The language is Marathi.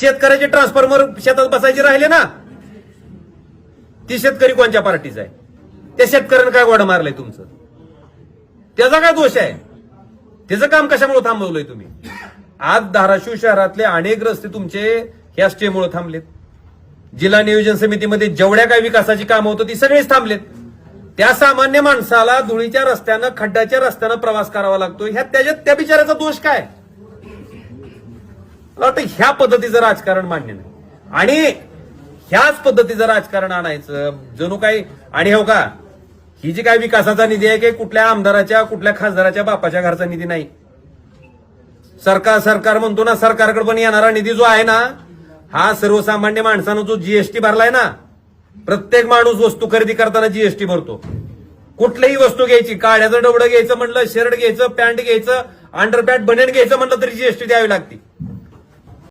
शेतकऱ्याचे ट्रान्सफॉर्मर शेतात बसायचे राहिले ना ती शेतकरी कोणत्या पार्टीचा आहे? त्या शेतकऱ्यानं काय गोडा मारलंय तुमचं? त्याचा काय दोष आहे? त्याचं काम कशामुळे थांबवलंय तुम्ही? आज धाराशिव शहरातले अनेक रस्ते तुमचे ह्या स्टेमुळे थांबलेत. जिल्हा नियोजन समितीमध्ये जेवढ्या काही विकासाची कामं होतं ती सगळीच थांबलेत. त्या सामान्य माणसाला धुळीच्या रस्त्यानं खड्ड्याच्या रस्त्यानं प्रवास करावा लागतो ह्या त्याच्यात त्या बिचाराचा दोष काय? मला वाटतं ह्या पद्धतीचं राजकारण मान्य नाही. आणि ह्याच पद्धतीचं राजकारण आणायचं जणू काही आणि हो का ही जी काय विकासाचा निधी आहे की कुठल्या आमदाराच्या कुठल्या खासदाराच्या बापाच्या घरचा निधी नाही? सरकार सरकार म्हणतो ना सरकारकडे पण येणारा निधी जो आहे ना हा सर्वसामान्य माणसानं जो जीएसटी भरलाय ना प्रत्येक माणूस वस्तू खरेदी करताना जीएसटी भरतो. कुठलीही वस्तू घ्यायची काळ्याचं डबडं घ्यायचं म्हणलं शर्ट घ्यायचं पॅन्ट घ्यायचं अंडरपॅट बनेन घ्यायचं म्हणलं तरी जीएसटी द्यावी लागते.